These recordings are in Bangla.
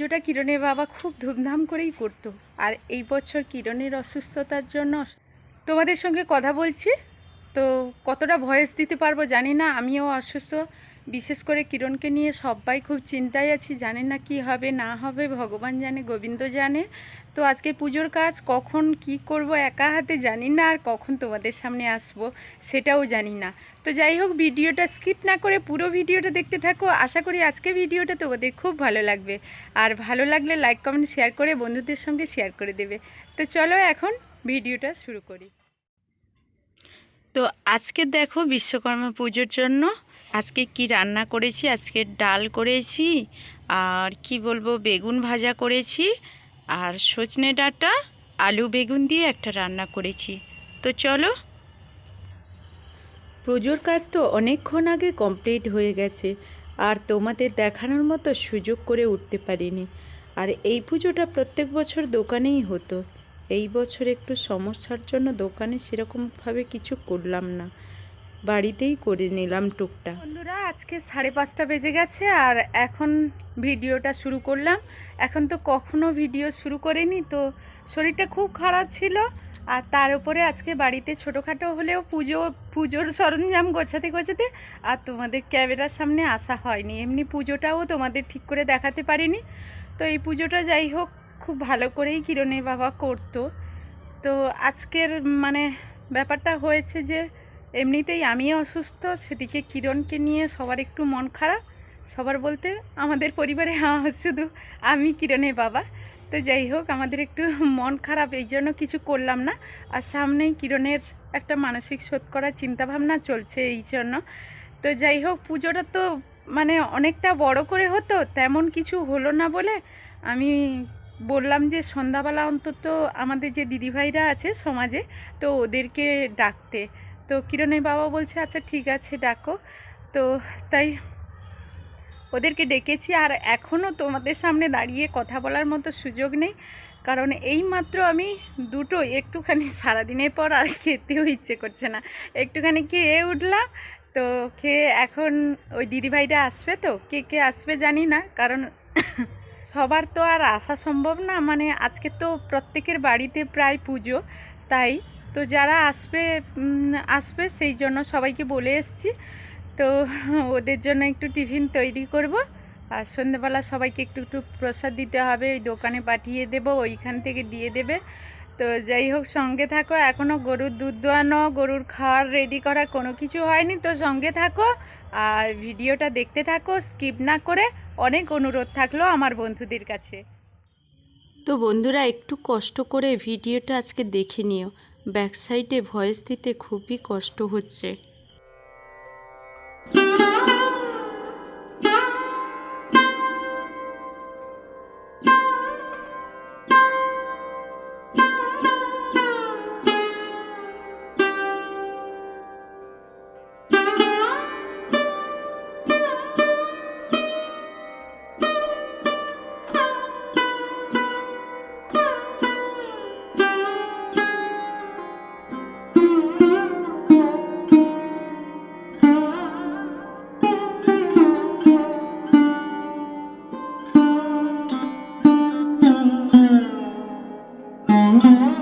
পুজোটা কিরণের বাবা খুব ধুমধাম করেই করতো। আর এই বছর কিরণের অসুস্থতার জন্য তোমাদের সঙ্গে কথা বলছি। তো কতটা ভয়েস দিতে পারব জানি না, আমিও অসুস্থ। বিশেষ করে কিরণকে নিয়ে সবাই খুব চিন্তায় আছি জানি না কি হবে, না হবে, ভগবান জানে, গোবিন্দ জানে। তো আজকে পুজোর কাজ, কখন কি করব একা হাতে জানি না, আর কখন তোমাদের সামনে আসব সেটাও জানি না। তো যাই হোক, ভিডিওটা স্কিপ না করে পুরো ভিডিওটা দেখতে থাকো। আশা করি আজকে ভিডিওটা তোমাদের খুব ভালো লাগবে। আর ভালো লাগলে লাইক কমেন্ট শেয়ার করে বন্ধুদের সঙ্গে শেয়ার করে দেবে। তো চলো এখন ভিডিওটা শুরু করি। তো আজকে দেখো বিশ্বকর্মা পুজোর জন্য আজকে কি রান্না করেছি, আজকে ডাল করেছি, আর কি বলব, বেগুন ভাজা করেছি, আর সজনে ডাঁটা, আলু বেগুন দিয়ে একটা রান্না করেছি। তো চলো পুজোর কাজ তো অনেকক্ষণ আগে কমপ্লিট হয়ে গেছে, আর তোমাদের দেখানোর মতো সুযোগ করে উঠতে পারিনি। আর এই পুজোটা প্রত্যেক বছর দোকানেই হতো। এই বছর একটু সমস্যার জন্য দোকানে সেরকমভাবে কিছু করলাম না। বাড়িতেই করে নিলাম টুকটা বন্ধুরা, আজকে সাড়ে পাঁচটা বেজে গেছে, আর এখন ভিডিওটা শুরু করলাম। এখন তো কখনো ভিডিও শুরু করিনি, তো শরীরটা খুব খারাপ ছিল। আর তার উপরে আজকে বাড়িতে ছোটোখাটো হলেও পুজো, পুজোর সরঞ্জাম গোছাতে গোছাতে আর তোমাদের ক্যামেরার সামনে আসা হয়নি। এমনি পুজোটাও তোমাদের ঠিক করে দেখাতে পারিনি। তো এই পুজোটা যাই হোক, খুব ভালো করেই কিরণের বাবা করতো। তো আজকের মানে ব্যাপারটা হয়েছে যে, এমনিতেই আমি অসুস্থ, সেদিকে কিরণকে নিয়ে সবার একটু মন খারাপ। সবার বলতে আমাদের পরিবারে আমার শুধু আমি কিরণের বাবা। তো যাই হোক, আমাদের একটু মন খারাপ, এই জন্য কিছু করলাম না। আর সামনেই কিরণের একটা মানসিক শোধ করার চিন্তাভাবনা চলছে এই জন্য। তো যাই হোক, পুজোটা তো মানে অনেকটা বড় করে হতো, তেমন কিছু হলো না বলে আমি বললাম যে সন্ধ্যাবেলা অন্তত আমাদের যে দিদিভাইরা আছে সমাজে, তো ওদেরকে ডাকতে। তো কিরণের বাবা বলছে আচ্ছা ঠিক আছে, ডাকো। তো তাই ওদেরকে ডেকেছি আর এখনও তোমাদের সামনে দাঁড়িয়ে কথা বলার মতো সুযোগ নেই। কারণ এই মাত্র আমি দুটো একটুখানি সারাদিনের পর আর খেতেও ইচ্ছে করছে না। একটুখানি খেয়ে উঠলাম, তো খেয়ে এখন ওই দিদিভাইরা আসবে তো, কে কে আসবে জানি না। কারণ সবার তো আর আসা সম্ভব না মানে আজকে তো প্রত্যেকের বাড়িতে প্রায় পুজো, তাই তো যারা আসবে আসবে সেই জন্য সবাইকে বলে এসছি। তো ওদের জন্য একটু টিফিন তৈরি করব। আর সন্ধ্যেবেলা সবাইকে একটু একটু প্রসাদ দিতে হবে, ওই দোকানে পাঠিয়ে দেব, ওইখান থেকে দিয়ে দেবে। তো যাই হোক, সঙ্গে থাকো এখনও গরুর দুধ দোয়ানো, গরুর খাওয়ার রেডি করা কোনো কিছু হয়নি, তো সঙ্গে থাকো। আর ভিডিওটা দেখতে থাকো স্কিপ না করে অনেক অনুরোধ থাকল আমার বন্ধুদের কাছে। তো বন্ধুরা, একটু কষ্ট করে ভিডিওটা আজকে দেখে নিও। ব্যাক সাইডে ভয়েস দিতে খুবই কষ্ট হচ্ছে। Mm-hmm.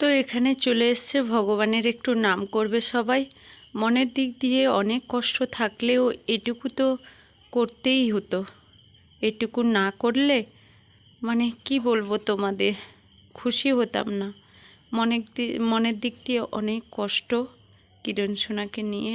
তো এখানে চলে এসছে, ভগবানের একটু নাম করবে সবাই। মনের দিক দিয়ে অনেক কষ্ট থাকলেও এটুকু তো করতেই হতো। এটুকু না করলে মানে কি বলব তোমাদের? খুশি হতাম না। মনের মনের দিক দিয়ে অনেক কষ্ট। কিরণ সোনাকে নিয়ে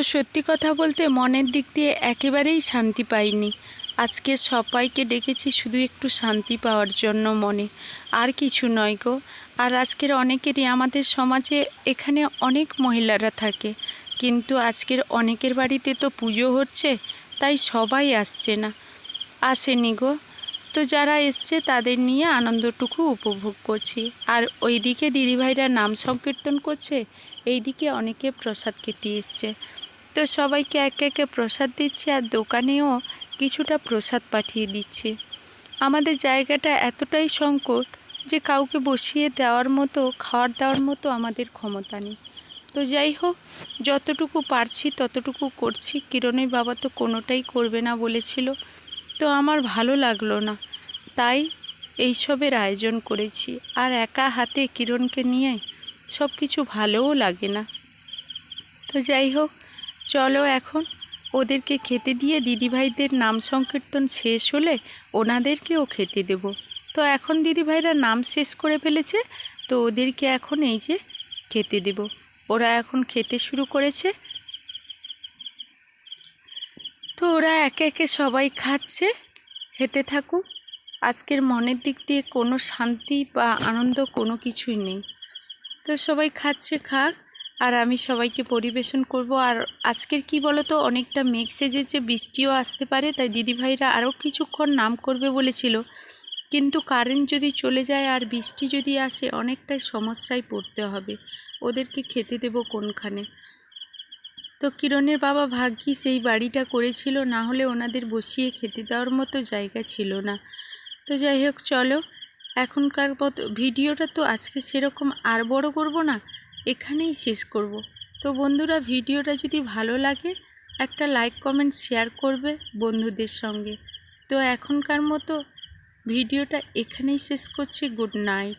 তো সত্যি কথা বলতে মনের দিক দিয়ে একেবারেই শান্তি পাইনি। আজকে সবাইকে ডেকেছি শুধু একটু শান্তি পাওয়ার জন্য মনে। আর কিছু নয় গো। আর আজকের অনেকেরই আমাদের সমাজে এখানে অনেক মহিলারা থাকে। কিন্তু আজকের অনেকের বাড়িতে তো পুজো হচ্ছে, তাই সবাই আসছে না। আসেনি গো। তো যারা এসছে তাদের নিয়ে আনন্দটুকু উপভোগ করছি। আর ওইদিকে দিদিভাইরা নাম সংকীর্তন করছে, এইদিকে অনেকে প্রসাদ খেতে এসছে। তো সবাইকে একে একে প্রসাদ দিচ্ছি আর দোকানেও কিছুটা প্রসাদ পাঠিয়ে দিচ্ছি। আমাদের জায়গাটা এতটাই সংকট যে কাউকে বসিয়ে দেওয়ার মতো, খাওয়ার দেওয়ার মতো আমাদের ক্ষমতা নেই। তো যাই হোক, যতটুকু পারছি ততটুকু করছি, কিরণের বাবা তো কোনোটাই করবে না বলেছিল। তো আমার ভালো লাগল না, তাই এইসবের আয়োজন করেছি। আর একা হাতে কিরণকে নিয়ে সব কিছু ভালোও লাগে না। তো যাই হোক চলো এখন। ওদেরকে খেতে দিয়ে দিদিভাইদের নাম সংকীর্তন শেষ হলে ওনাদেরকেও খেতে দেব। তো এখন দিদিভাইরা নাম শেষ করে ফেলেছে, তো ওদেরকে এখন এই যে খেতে দেব। ওরা এখন খেতে শুরু করেছে। তো ওরা একে একে সবাই খাচ্ছে, খেতে থাকুক। আজকের মনের দিক দিয়ে কোনো শান্তি বা আনন্দ কোনো কিছুই নেই। তো সবাই খাচ্ছে, খাক। আর আমি সবাইকে পরিবেশন করব। আর আজকের কি বলো তো অনেকটা মেঘ সেজেছে, বৃষ্টিও আসতে পারে, তাই দিদিভাইরা আরও কিছুক্ষণ নাম করবে বলেছিল। কিন্তু কারেন্ট যদি চলে যায় আর বৃষ্টি যদি আসে, অনেকটাই সমস্যায় পড়তে হবে। ওদেরকে খেতে দেব কোনখানে? তো কিরণের বাবা ভাগ্যি সেই বাড়িটা করেছিল, না হলে ওনাদের বসিয়ে খেতে দেওয়ার মতো জায়গা ছিল না। তো যাই হোক, চলো। এখনকার মতো ভিডিওটা তো আজকে সেরকম আর বড় করব না। এখানেই শেষ করব। তো বন্ধুরা, ভিডিওটা যদি ভালো লাগে, একটা লাইক কমেন্ট শেয়ার করবে বন্ধুদের সঙ্গে। তো এখনকার মতো ভিডিওটা এখানেই শেষ করছি। Good night